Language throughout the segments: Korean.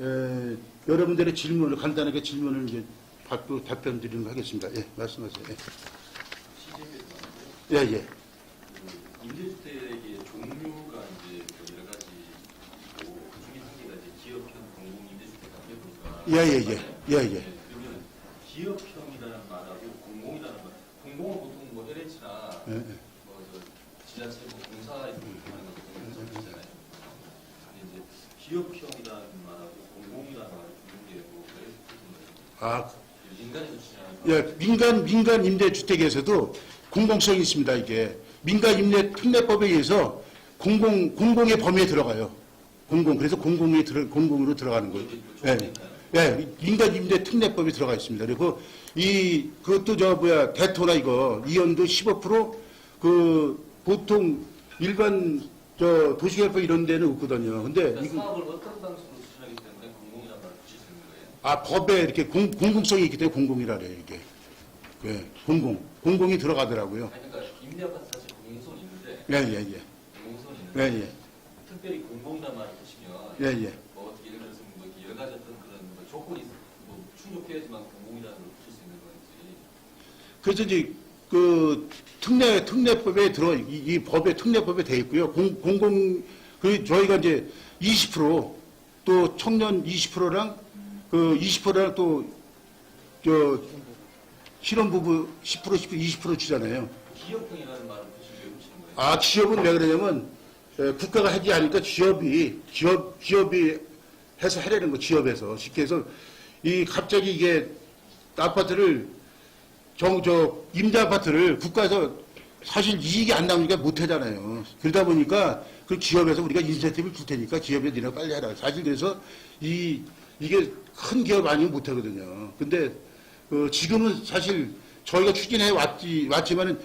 에, 여러분들의 질문을 간단하게 질문을 이제 받고 답변 드리는 거 하겠습니다. 예, 말씀하세요. 예, 예. 예. 그 임대주택의 종류가 이제 그 여러 가지 있고 그 중에 한 개가 이제 기업형 공공 임대주택 같은 보니까 예, 예, 예. 예, 예. 그러면 기업형이라는 말하고 공공이라는 말 공공은 보통 뭐 LH나 예, 예. 뭐저 지자체 뭐 공사에 하는 거 있잖아요. 근데 이제 기업형이라는 말을 주는 게뭐 아, 예, 민간 민간 임대 주택에서도 공공성이 있습니다. 이게 민간 임대 특례법에 의해서 공공 공공의 범위에 들어가요. 공공 그래서 공공에 들어 공공으로 들어가는 거예요. 예, 예, 민간 임대 특례법에 들어가 있습니다. 그리고 이 그것도 저 뭐야 대토나 이거 이연도 15%그 보통 일반 저 도시개발 이런 데는 없거든요. 근데 그러니까 이거 사업을 어떤 방식으로 아 법에 이렇게 공, 공공성이 있기 때문에 공공이라 그래요 이게. 예, 공공 공공이 들어가더라고요. 아니 그러니까 임대아파트 사실 공공성이 있는데 예, 예, 예. 공공성이 예, 예. 특별히 공공이라는 말을 붙이면 예, 예. 뭐 어떻게 예를 들어서 뭐 이렇게 여러 가지 어떤 그런 뭐 조건이 뭐 충족해야지만 공공이라는 걸 붙일 수 있는 건지 그래서 이제 그 특례 특례법에 들어 이, 이 법에 특례법에 돼 있고요. 공, 공공 그 저희가 이제 20%또 청년 20%랑 그 20%랑 또저 실혼부부 10% 10% 20% 주잖아요. 기업형이라는 말을 왜 붙이는 거예요? 아 기업은 왜 그러냐면 에, 국가가 하지 않으니까 기업이 기업 기업이 해서 하려는 거 기업에서 쉽게 해서 이 갑자기 이게 아파트를 정 저 임대 아파트를 국가에서 사실 이익이 안 나오니까 못 하잖아요. 그러다 보니까 그 기업에서 우리가 인센티브를 줄 테니까 기업에 니네 빨리 해라. 사실 그래서 이 이게 큰 기업 아니면 못 하거든요. 근데 어, 지금은 사실 저희가 추진해 왔지 왔지만은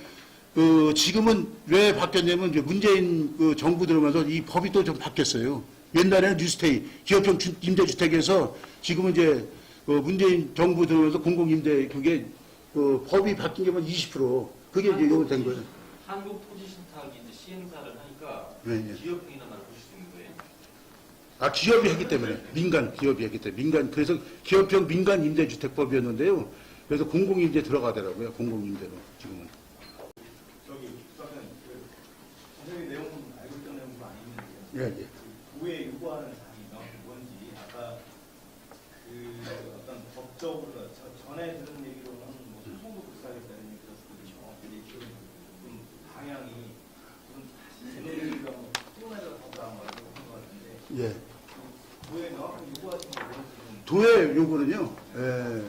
그 지금은 왜 바뀌었냐면 이제 문재인 그 정부 들어오면서 이 법이 또 좀 바뀌었어요. 옛날에는 뉴스테이 기업형 주- 임대주택에서 지금은 이제 그 문재인 정부 들어오면서 공공임대 그게 그 법이 바뀐 게만 20% 그게 이제 이거 된 거예요. 한국 토지 신탁이 이제 시행사를 하니까 네, 네. 기업형이라는 말을 붙일 수 있는 거예요? 아 기업이 했기 때문에 민간 기업이 했기 때문에 민간 그래서 기업형 민간 임대주택법이었는데요. 그래서 공공임대 들어가더라고요. 공공임대로 지금은. 저기 저는 그 자세히 내용은 알고 있던 내용도 아니는데요. 예, 예. 그 구에 요구하는 사항이 뭔지 아까 그 어떤 법적으로 저 전에 들은 얘기로는 뭐 소송도 불사하겠다는 얘기 들었거든요. 근데 지금 좀 방향이 좀 제네리가 뭐 피곤하다고 하고 한것 같은데 예. 도의 요구는요. 예.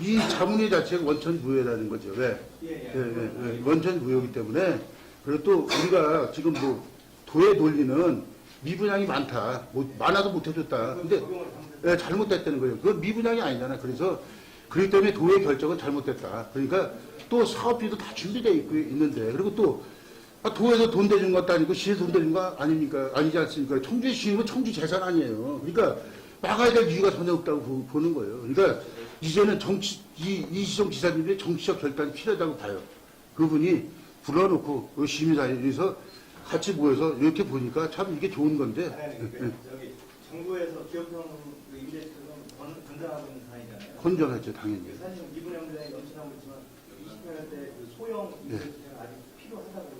이 자문위 자체가 원천 무효라는 거죠. 왜? 예, 예. 예, 예, 예. 원천 무효이기 때문에 그리고 또 우리가 지금 뭐 도의 논리는 미분양이 많다. 뭐 많아도 못 해줬다. 근데 예, 잘못됐다는 거예요. 그건 미분양이 아니잖아. 그래서 그렇기 때문에 도의 결정은 잘못됐다. 그러니까 또 사업비도 다 준비되어 있고 있는데 그리고 또 아, 도에서 돈 대준 것도 아니고 시에서 돈 대준 거 아닙니까? 아니지 않습니까? 청주에 시는 청주 재산 아니에요. 그러니까 막아야 될 이유가 전혀 없다고 보- 보는 거예요. 그러니까 이제는 정치 이 이시정 지사님의 정치적 결단이 필요하다고 봐요. 그분이 불러놓고 그 시민사회에서 같이 모여서 이렇게 보니까 참 이게 좋은 건데 아니, 그 정부에서 기업형 임대주택은 건-. 건전하죠 당연히. 사실 미분양자에 넘쳐나고 있지만 20년대 그 소형 임대주택은 아직 필요하다고.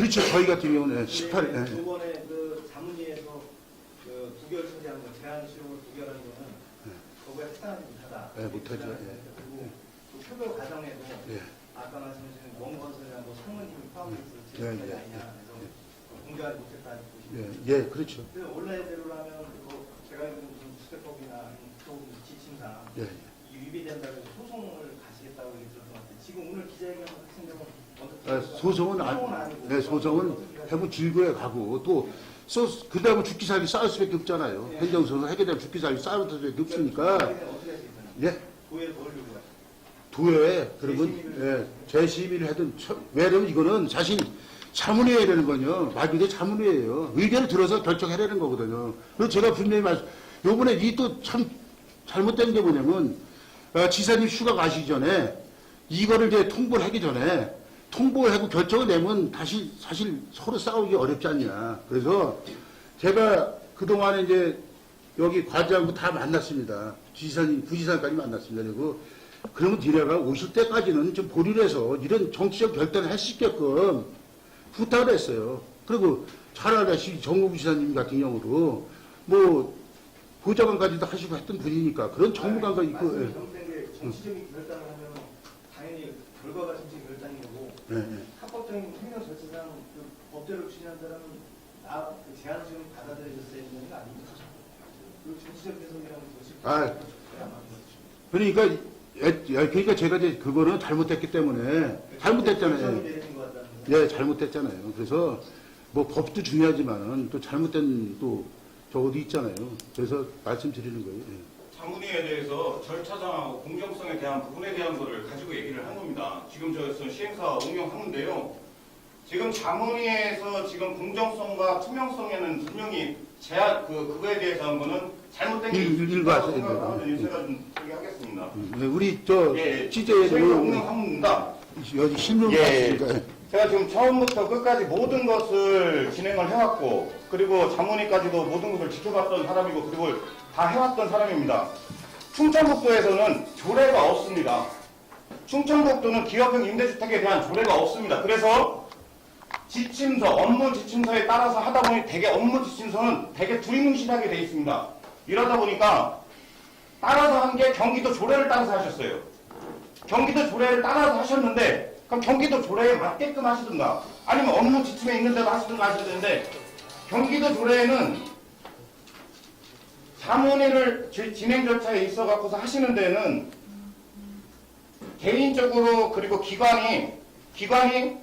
그렇죠. 저희 같은 경우는 18, 근데 예. 이번에 그 자문위에서 그 부결 처리한 거 제한 수용을 부결한 거는 거기에 해당하지 못하다. 네, 못하죠. 예. 그리고 그 표결 과정에도 예. 아까 말씀하신 원건설이나 뭐 상무님이 포함해서 예, 제출이 예, 아니냐 해서 공개하지 보시면 예, 예, 그렇죠. 그래서 원래대로라면 뭐 제가 알기로는 무슨 수대법이나 또 지침상 예, 이 위배된다고 해서 소송을 가시겠다고 얘기 들었던 것 같아요. 지금 오늘 기자회견 같은 경우는 소송은 소송은 안, 네, 소송은 해부 질거에 가고 또 소, 그다음에 죽기 살기 싸울 수밖에 없잖아요. 행정소송 하게 되면 죽기 살기 싸울 수밖에 없으니까? 예, 도에 그러면 예, 재심의를 하든 처- 왜냐면 이거는 사실 자문회의라는 건요 말 그대로 자문회예요. 의견을 들어서 결정하라는 거거든요. 그래서 제가 분명히 말, 요번에 이 또 참 잘못된 게 뭐냐면 아, 지사님 휴가 가시기 전에 이거를 이제 통보를 하기 전에 통보를 하고 결정을 내면 다시 사실 서로 싸우기 어렵지 않냐. 그래서 제가 그동안에 이제 여기 과장하고 다 만났습니다. 지사님, 부지사까지 만났습니다. 그리고 그러면 니네가 오실 때까지는 좀 보류를 해서 이런 정치적 결단을 할 수 있게끔 부탁을 했어요. 그리고 잘 알다시피 정무부 지사님 같은 경우도 뭐 보좌관까지도 하시고 했던 분이니까 그런 정무관과 있고 예. 정치적인 결단을 하면 당연히 결과가 정치 결단이고 예, 예. 합법적인 행정 절차상 그 법대로 추진한 사람은 나그 제안 지금 받아들여졌어야 되는 거 아닙니까? 그 정치적 해석이라는 것이 아. 거죠. 그러니까 예, 그러니까 제가 이제 그거는 잘못했기 때문에 잘못했잖아요. 같다는 거죠. 예, 잘못했잖아요. 그래서 뭐 법도 중요하지만 또 잘못된 또 저것도 있잖아요. 그래서 말씀드리는 거예요. 예. 자문위에 대해서 절차상하고 공정성에 대한 부분에 대한 거를 가지고 얘기를 한 겁니다. 지금 저에서 시행사 운영하는데요. 지금 자문위에서 지금 공정성과 투명성에는 분명히 제한 그 그거에 대해서 한 거는 잘못된 게 일- 있을 일부 거라고 하셔야 돼요. 생각하거든요. 제가 좀 소개하겠습니다. 음, 네, 우리 저 예, 취재에도 시행사 운영합니다. 여기 신문 예. 봤으니까 제가 지금 처음부터 끝까지 모든 것을 진행을 해왔고 그리고 자문위까지도 모든 것을 지켜봤던 사람이고 그리고 다 해왔던 사람입니다. 충청북도에서는 조례가 없습니다. 충청북도는 기업형 임대주택에 대한 조례가 없습니다. 그래서 지침서, 업무 지침서에 따라서 하다 보니 대개 업무 지침서는 대개 두리뭉실하게 돼 있습니다. 이러다 보니까 따라서 한 게 경기도 조례를 따라서 하셨어요. 경기도 조례를 따라서 하셨는데 그럼 경기도 조례에 맞게끔 하시든가 아니면 업무 지침에 있는 대로 하시든가 하셔야 되는데 경기도 조례에는 자문회를 지- 진행 절차에 있어 갖고서 하시는 데는 개인적으로 그리고 기관이 기관이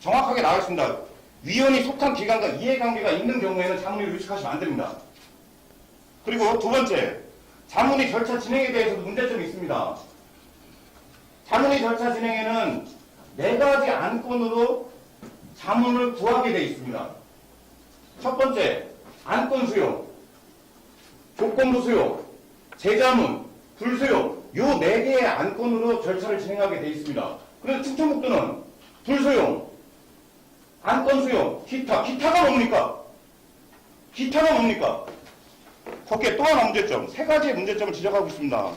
정확하게 나와 있습니다. 위원이 속한 기관과 이해관계가 있는 경우에는 자문회를 의식하시면 안 됩니다. 그리고 두 번째 자문회 절차 진행에 대해서도 문제점이 있습니다. 자문위 절차 진행에는 네 가지 안건으로 자문을 구하게 되어 있습니다. 첫 번째, 안건 수용, 수용, 재자문, 불수용, 요네 개의 안건으로 절차를 진행하게 되어 있습니다. 그래서 충청북도는 불수용, 안건 수용, 기타, 기타가 뭡니까? 기타가 뭡니까? 거기에 또 하나 문제점, 세 가지의 문제점을 지적하고 있습니다.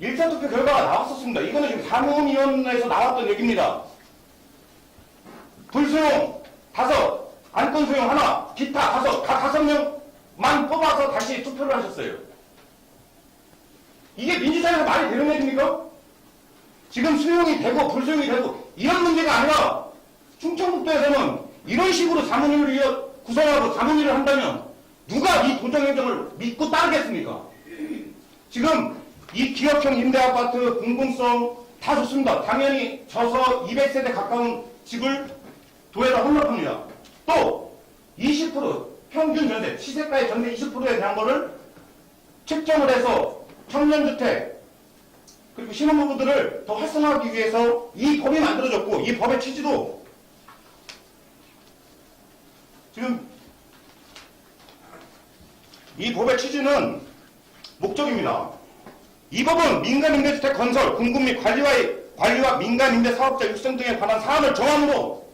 1차 투표 결과가 나왔었습니다. 이거는 지금 사무위원회에서 나왔던 얘기입니다. 불수용 다섯, 안건 수용 하나, 기타 다섯, 각 다섯 명만 뽑아서 다시 투표를 하셨어요. 이게 민주사회에서 말이 되는 얘기입니까? 지금 수용이 되고 불수용이 되고 이런 문제가 아니라 충청북도에서는 이런 식으로 이어- 구성하고 자문위를 한다면 누가 이 도정행정을 믿고 따르겠습니까? 지금 이 기업형 임대아파트 공공성 다 좋습니다. 당연히 져서 200세대 가까운 집을 도에다 혼납합니다. 또 20% 평균 전세, 시세가의 전세 20%에 대한 거를 측정을 해서 청년주택 그리고 신혼부부들을 더 활성화하기 위해서 이 법이 만들어졌고 이 법의 취지도 지금 이 법의 취지는 목적입니다. 이 법은 민간임대주택 건설, 공급 및 관리와의, 관리와 민간임대 사업자 육성 등에 관한 사안을 정함으로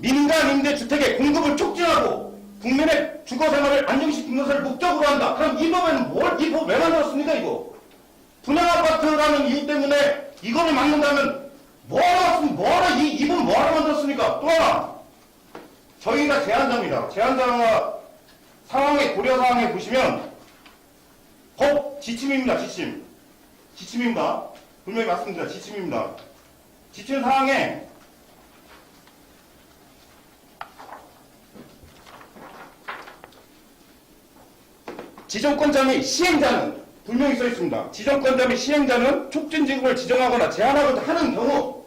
민간 임대주택의 공급을 촉진하고 국민의 주거생활을 안정시키는 것을 목적으로 한다. 그럼 이 법에는 뭘, 이 법 왜 만들었습니까, 이거? 분양아파트라는 이유 때문에 이거를 막는다면 뭐하러, 뭐하러, 이, 이분 뭐하러 만들었습니까? 또 하나. 저희가 제안자입니다. 제안자와 상황의 고려사항에 보시면 법 지침입니다. 지침. 지침입니다. 분명히 맞습니다. 지침입니다. 지침 사항에 지정권자 및 시행자는 분명히 써 있습니다. 지정권자 및 시행자는 촉진지구를 지정하거나 제한하고자 하는 경우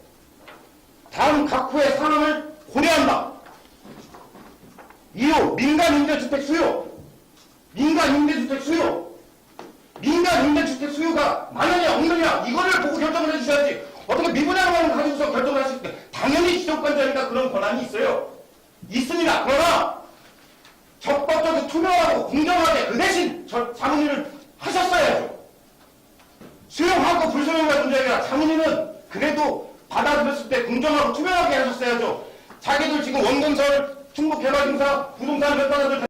다음 각 후의 상황을 고려한다. 이후 민간임대주택 수요, 민간임대주택 수요, 민간임대주택 수요가 많으냐 없느냐 이거를 보고 결정을 해주셔야지 어떻게 미분양만 가지고서 결정을 하실 때 당연히 지정권자니까 그런 권한이 있어요. 있습니다. 그러나 투명하고 공정하게 그 대신 저 자문위를 하셨어야죠. 수용하고 불수용의 문제가 자문위는 그래도 받아들였을 때 공정하고 투명하게 하셨어야죠. 자기들 지금 원건설 충북개발공사 부동산 몇 받아들